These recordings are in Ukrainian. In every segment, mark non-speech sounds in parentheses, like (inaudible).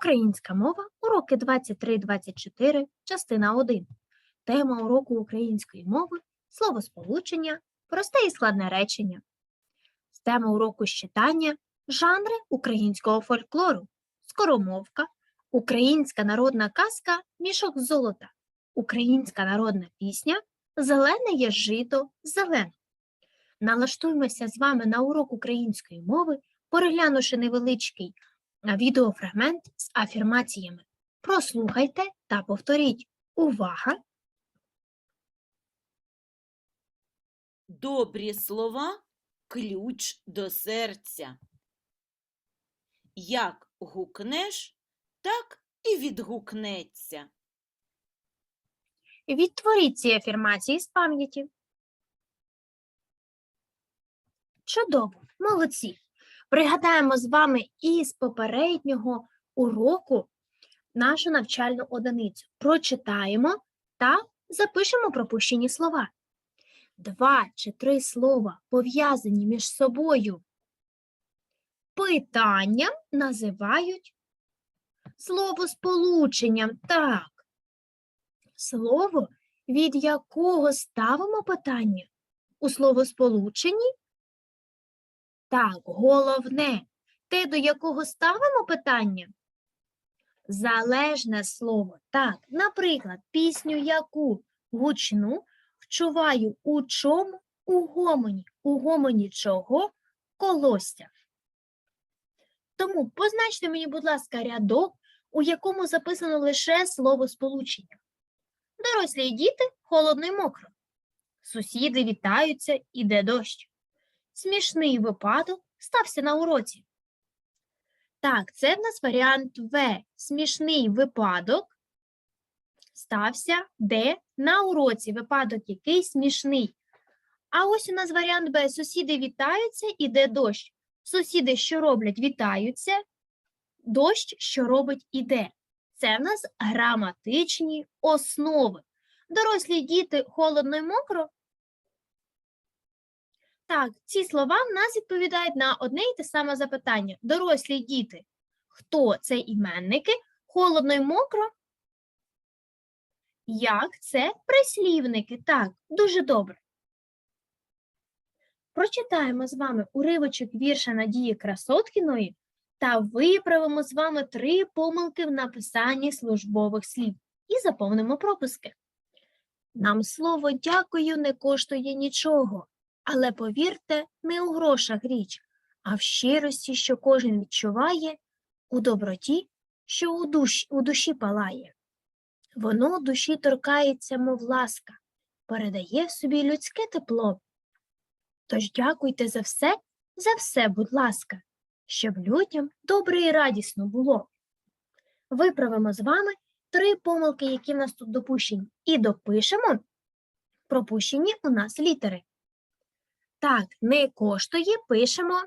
Українська мова, уроки 23-24, частина 1. Тема уроку української мови словосполучення, просте і складне речення. Тема уроку з читання жанри українського фольклору, скоромовка, українська народна казка мішок золота, українська народна пісня Зелене є жито зелене. Налаштуємося з вами на урок української мови, переглянувши невеличкий а, відеофрагмент з афірмаціями. Прослухайте та повторіть. Увага! Добрі слова ключ до серця. Як гукнеш, так і відгукнеться. Відтворіть ці афірмації з пам'яті. Чудово, молодці! Пригадаємо з вами із попереднього уроку нашу навчальну одиницю. Прочитаємо та запишемо пропущені слова. Два чи три слова пов'язані між собою питанням називають словосполученням. Так. Слово, від якого ставимо питання у словосполученні? Так, головне. Те, до якого ставимо питання? Залежне слово. Так, наприклад, пісню яку гучну вчуваю у чому? У гомоні. У гомоні чого? Колосся. Тому позначте мені, будь ласка, рядок, у якому записано лише слово сполучення. Дорослі й діти холодно й мокро. Сусіди вітаються, іде дощ. Смішний випадок стався на уроці. Так, це в нас варіант В. Смішний випадок стався де на уроці. Випадок який смішний. А ось у нас варіант Б. Сусіди вітаються, іде дощ. Сусіди, що роблять, вітаються. Дощ, що робить, іде. Це в нас граматичні основи. Дорослі діти холодно й мокро. Так, ці слова в нас відповідають на одне й те саме запитання. Дорослі діти. Хто це іменники? Холодно й мокро? Як це прислівники? Так, дуже добре. Прочитаємо з вами уривочок вірша Надії Красоткіної та виправимо з вами три помилки в написанні службових слів і заповнимо пропуски. Нам слово дякую не коштує нічого, але повірте, не у грошах річ, а в щирості, що кожен відчуває, у доброті, що у душі, у душі палає. Воно душі торкається, мов ласка, передає собі людське тепло. Тож дякуйте за все, за все, будь ласка, щоб людям добре і радісно було. Виправимо з вами три помилки, які в нас тут допущені, і допишемо пропущені у нас літери. Так, не коштує, пишемо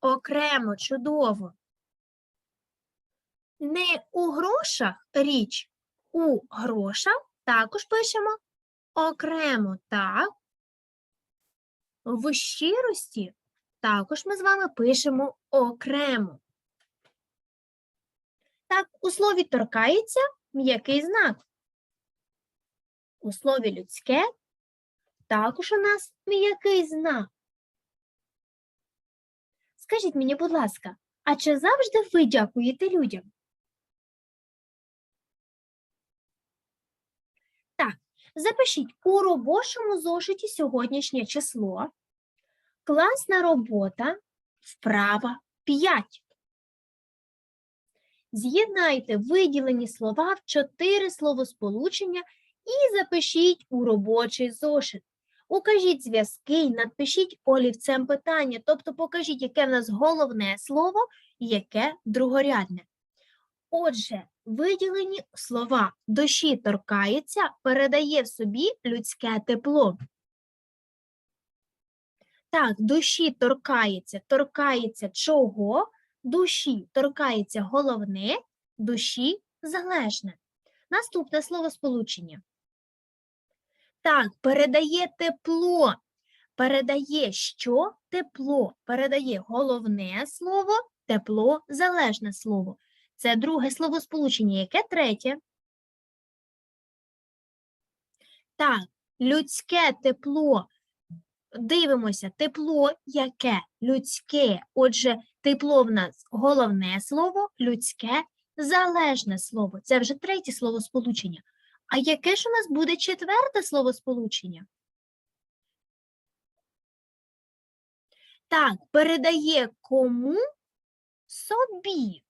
окремо, чудово. Не у грошах річ, у грошах також пишемо окремо, так. В щирості також ми з вами пишемо окремо. Так, у слові торкається м'який знак. У слові людське також у нас м'який знак. Скажіть мені, будь ласка, а чи завжди ви дякуєте людям? Так, запишіть у робочому зошиті сьогоднішнє число. Класна робота, вправа 5. З'єднайте виділені слова в чотири словосполучення і запишіть у робочий зошит. Укажіть зв'язки і надпишіть олівцем питання, тобто покажіть, яке в нас головне слово і яке другорядне. Отже, виділені слова душі торкається, передає в собі людське тепло. Так, душі торкається, торкається чого? Душі торкається головне, душі залежне. Наступне словосполучення. Так, передає тепло. Передає що? Тепло. Передає головне слово, тепло, залежне слово. Це друге словосполучення. Яке третє? Так, людське тепло. Дивимося, тепло яке? Людське. Отже, тепло в нас головне слово, людське залежне слово. Це вже третє словосполучення. А яке ж у нас буде четверте словосполучення? Так, передає кому собі.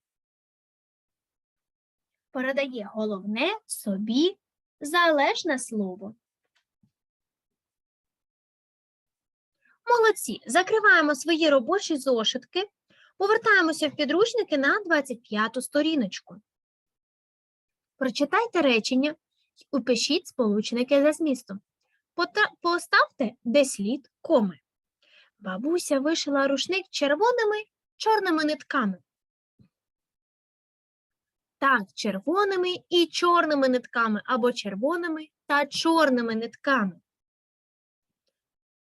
Передає головне собі залежне слово. Молодці. Закриваємо свої робочі зошитки. Повертаємося в підручники на 25 сторіночку. Прочитайте речення упишіть сполучники за змістом. Поставте де слід коми. Бабуся вишила рушник червоними чорними нитками. Так, червоними і чорними нитками або червоними та чорними нитками.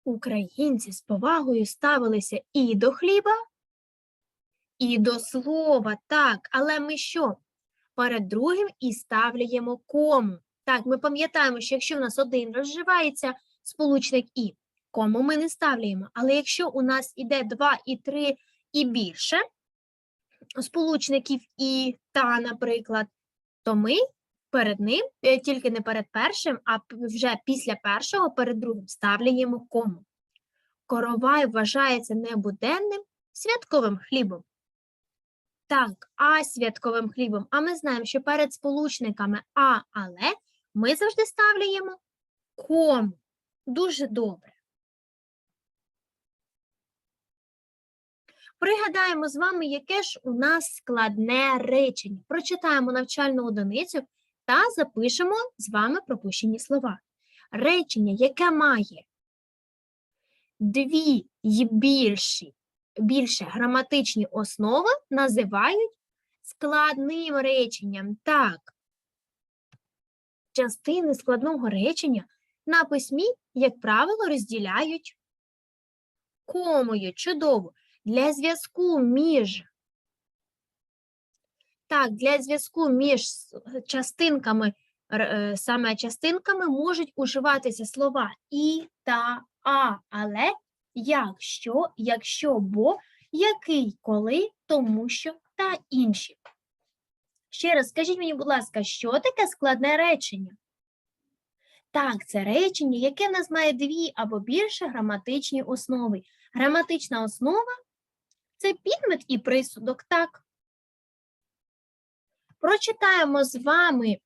Українці з повагою ставилися і до хліба, і до слова. Так, але ми що? Перед другим і ставляємо кому. Так, ми пам'ятаємо, що якщо в нас один розживається сполучник і, кому ми не ставляємо. Але якщо у нас іде два і три і більше сполучників і та, наприклад, то ми перед ним, е, тільки не перед першим, а вже після першого перед другим ставляємо кому. Коровай вважається не буденним святковим хлібом. Так, а святковим хлібом. А ми знаємо, що перед сполучниками а, але ми завжди ставляємо кому. Дуже добре. Пригадаємо з вами, яке ж у нас складне речення. Прочитаємо навчальну одиницю та запишемо з вами пропущені слова. Речення, яке має дві й більші, більше граматичні основи, називають складним реченням. Так, частини складного речення на письмі, як правило, розділяють комою. Чудово. Для зв'язку між так, для зв'язку між частинками, е, саме частинками можуть уживатися слова і та а, але якщо, якщо, бо, який, коли, тому що та інші. Ще раз скажіть мені, будь ласка, що таке складне речення? Так, це речення, яке в нас має дві або більше граматичні основи. Граматична основа це підмет і присудок, так. Прочитаємо з вами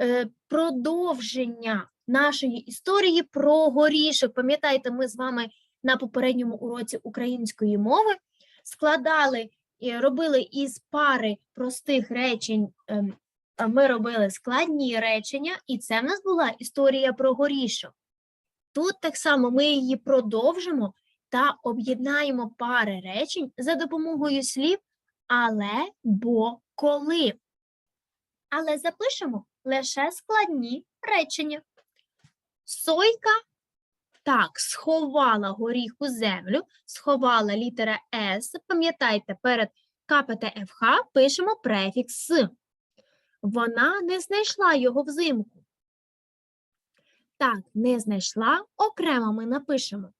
е, продовження нашої історії про горішок. Пам'ятаєте, ми з вами на попередньому уроці української мови складали робили із пари простих речень. ем, Ми робили складні речення, і це в нас була історія про горішок. Тут так само ми її продовжимо та об'єднаємо пари речень за допомогою слів але, бо, коли. Але запишемо лише складні речення. Сойка так, сховала горіх у землю, сховала літера С. Пам'ятайте, перед КПТФХ пишемо префікс С. Вона не знайшла його взимку. Так, не знайшла, окремо ми напишемо.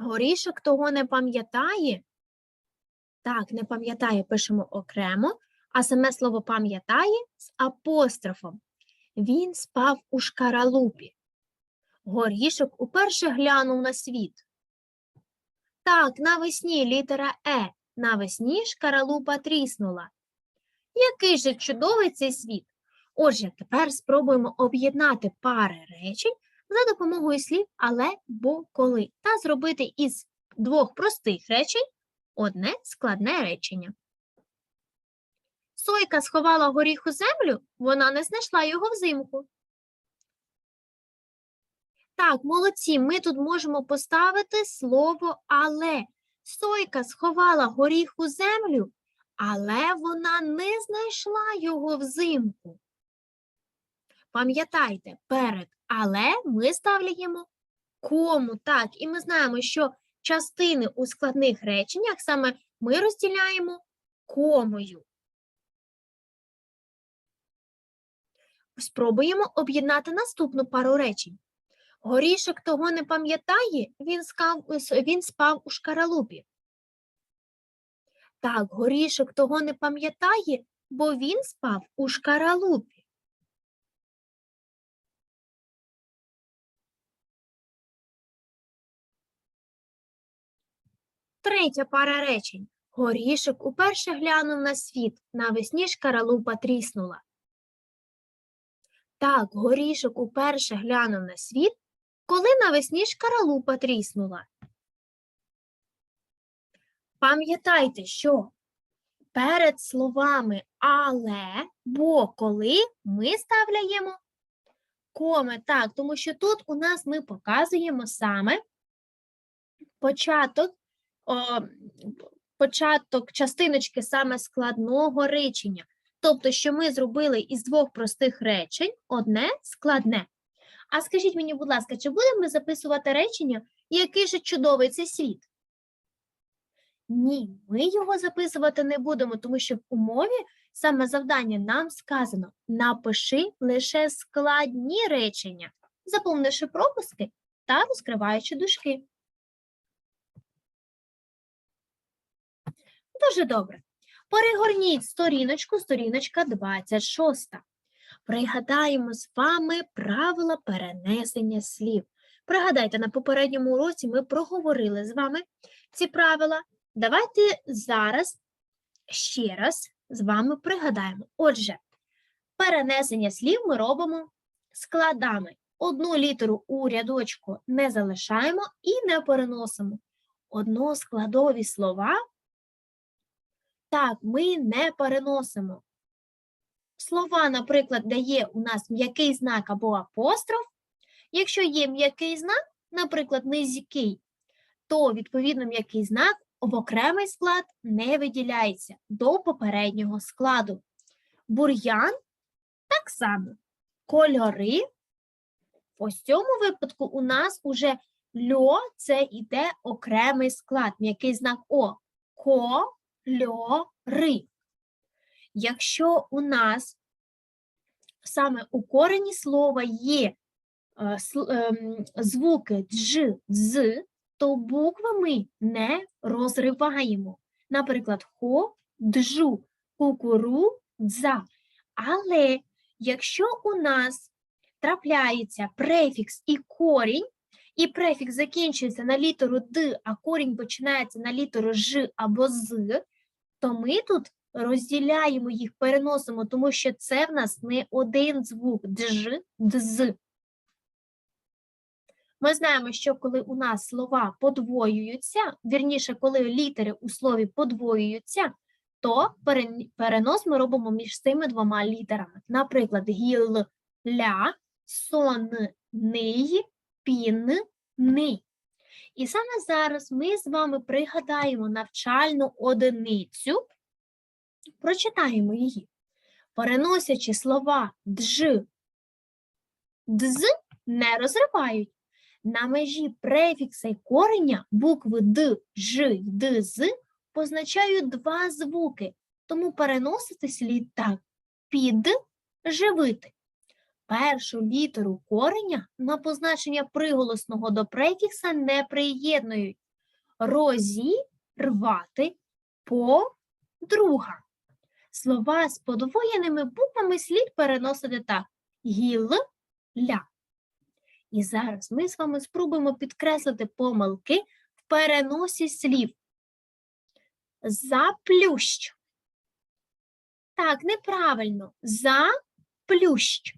Горішок того не пам'ятає. Так, не пам'ятає, пишемо окремо, а саме слово пам'ятає з апострофом. Він спав у шкаралупі. Горішок уперше глянув на світ. Так, навесні літера Е. Навесні шкаралупа тріснула. Який же чудовий цей світ! Отже, тепер спробуємо об'єднати пари речень за допомогою слів але, бо, коли та зробити із двох простих речень одне складне речення. Сойка сховала горіх у землю, вона не знайшла його взимку. Так, молодці, ми тут можемо поставити слово але. Сойка сховала горіх у землю, але вона не знайшла його взимку. Пам'ятайте, перед але ми ставляємо кому. Так, і ми знаємо, що частини у складних реченнях саме ми розділяємо комою. спробуємо об'єднати наступну пару речень. Горішок того не пам'ятає, він, скав, він спав у шкаралупі. Так, горішок того не пам'ятає, бо він спав у шкаралупі. Третя пара речень. Горішок уперше глянув на світ, навесні шкаралупа тріснула. Так, горішок уперше глянув на світ, коли навесні шкаралупа тріснула. Пам'ятайте, що перед словами але, бо, коли ми ставляємо коми. Так, тому що тут у нас ми показуємо саме початок, о, початок частиночки саме складного речення. Тобто, що ми зробили із двох простих речень одне складне. А скажіть мені, будь ласка, чи будемо ми записувати речення, який же чудовий цей світ? Ні, ми його записувати не будемо, тому що в умові саме завдання нам сказано напиши лише складні речення, заповнивши пропуски та розкриваючи дужки. Дуже добре. Перегорніть сторіночку, сторіночка 26. Пригадаємо з вами правила перенесення слів. Пригадайте, на попередньому уроці ми проговорили з вами ці правила. Давайте зараз ще раз з вами пригадаємо. Отже, перенесення слів ми робимо складами. Одну літеру у рядочку не залишаємо і не переносимо. Односкладові слова так, ми не переносимо. Слова, наприклад, де є у нас м'який знак або апостроф. Якщо є м'який знак, наприклад, низький, то відповідно м'який знак в окремий склад не виділяється до попереднього складу. Бур'ян так само. Кольори. Ось в цьому випадку у нас уже льо це іде окремий склад, м'який знак О. Кольори. Якщо у нас саме у корені слова є е, ем, звуки дж, дз, то букви ми не розриваємо. Наприклад, хо, джу, кукуру, дза. Але якщо у нас трапляється префікс і корінь, і префікс закінчується на літеру д, а корінь починається на літеру ж або з, то ми тут розділяємо їх, переносимо, тому що це в нас не один звук дж, дз. Ми знаємо, що коли у нас слова подвоюються, вірніше, коли літери у слові подвоюються, то перенос ми робимо між цими двома літерами. Наприклад, гіл, ля, сон, ний, пін, ни. І саме зараз ми з вами пригадаємо навчальну одиницю, прочитаємо її, переносячи слова дж, дз не розривають. На межі префікса й кореня букви д, ж й д, з позначають два звуки, тому переносити слід так під живити. Першу літеру кореня на позначення приголосного до префікса не приєднують. Розірвати подруга. Слова з подвоєними буквами слід переносити так: гіл, ля. І зараз ми з вами спробуємо підкреслити помилки в переносі слів. Заплющ. Так, неправильно. Заплющ.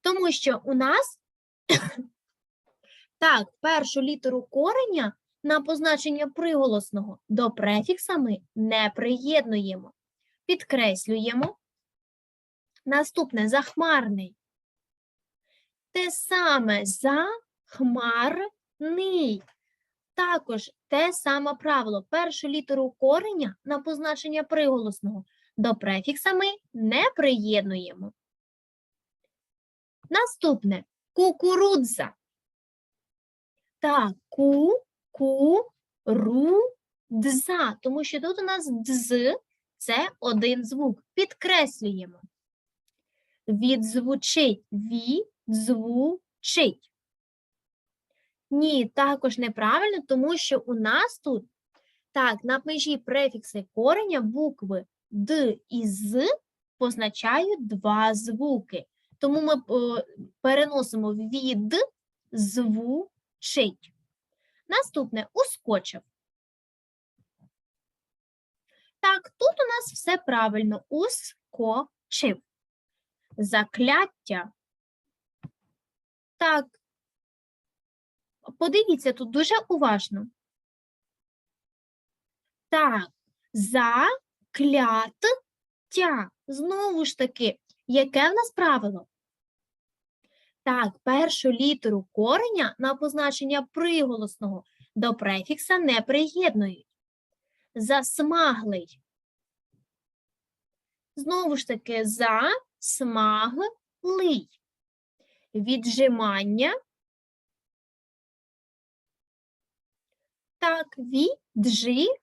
Тому що у нас (coughs) так, першу літеру кореня на позначення приголосного до префікса ми не приєднуємо. Підкреслюємо. Наступне захмарний. Те саме захмарний. Також те саме правило. Першу літеру кореня на позначення приголосного до префікса ми не приєднуємо. Наступне кукурудза. Так, ку, ку, ру, дза. Тому що тут у нас дз це один звук. Підкреслюємо. Відзвучить. Відзвучить. Ні, також неправильно, тому що у нас тут так, на межі префікси кореня букви Д і З позначають два звуки. Тому ми е, переносимо від звучить. Наступне ускочив. Так, тут у нас все правильно. Ускочив. Закляття. Так. Подивіться тут дуже уважно. Так, закляття. Знову ж таки, яке в нас правило? Так, першу літеру кореня на позначення приголосного до префікса не приєднують. Засмаглий. Знову ж таки, засмаглий. Віджимання. Так, віджимання.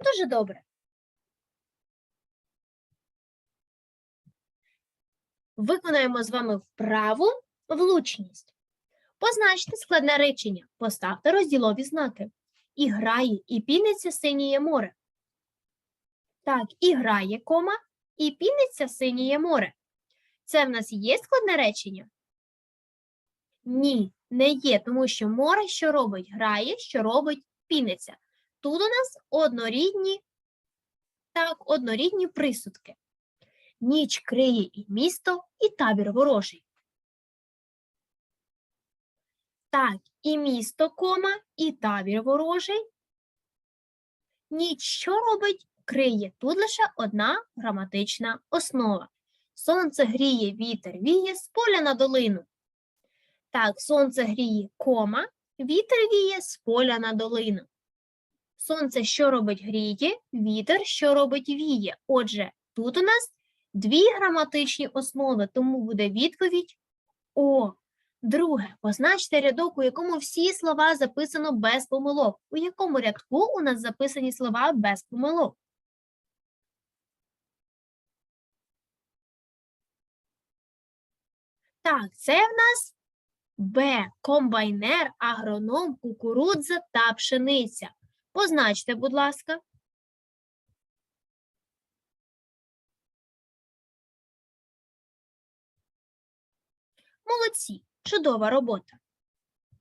Дуже добре. Виконаємо з вами вправу влучність. Позначте складне речення, поставте розділові знаки. І грає, і піниться синіє море. Так, і грає, кома, і піниться синіє море. Це в нас є складне речення? Ні, не є, тому що море що робить? Грає, що робить, піниться. Тут у нас однорідні, так, однорідні присудки. Ніч криє і місто, і табір ворожий. Так, і місто, кома, і табір ворожий. Ніч що робить? Криє. Тут лише одна граматична основа. Сонце гріє, вітер віє з поля на долину. Так, сонце гріє, кома, вітер віє з поля на долину. Сонце що робить гріє, вітер що робить віє. Отже, тут у нас дві граматичні основи, тому буде відповідь О. Друге, позначте рядок, у якому всі слова записано без помилок. У якому рядку у нас записані слова без помилок? Так, це в нас Б. Комбайнер, агроном, кукурудза та пшениця. Позначте, будь ласка. Молодці, чудова робота.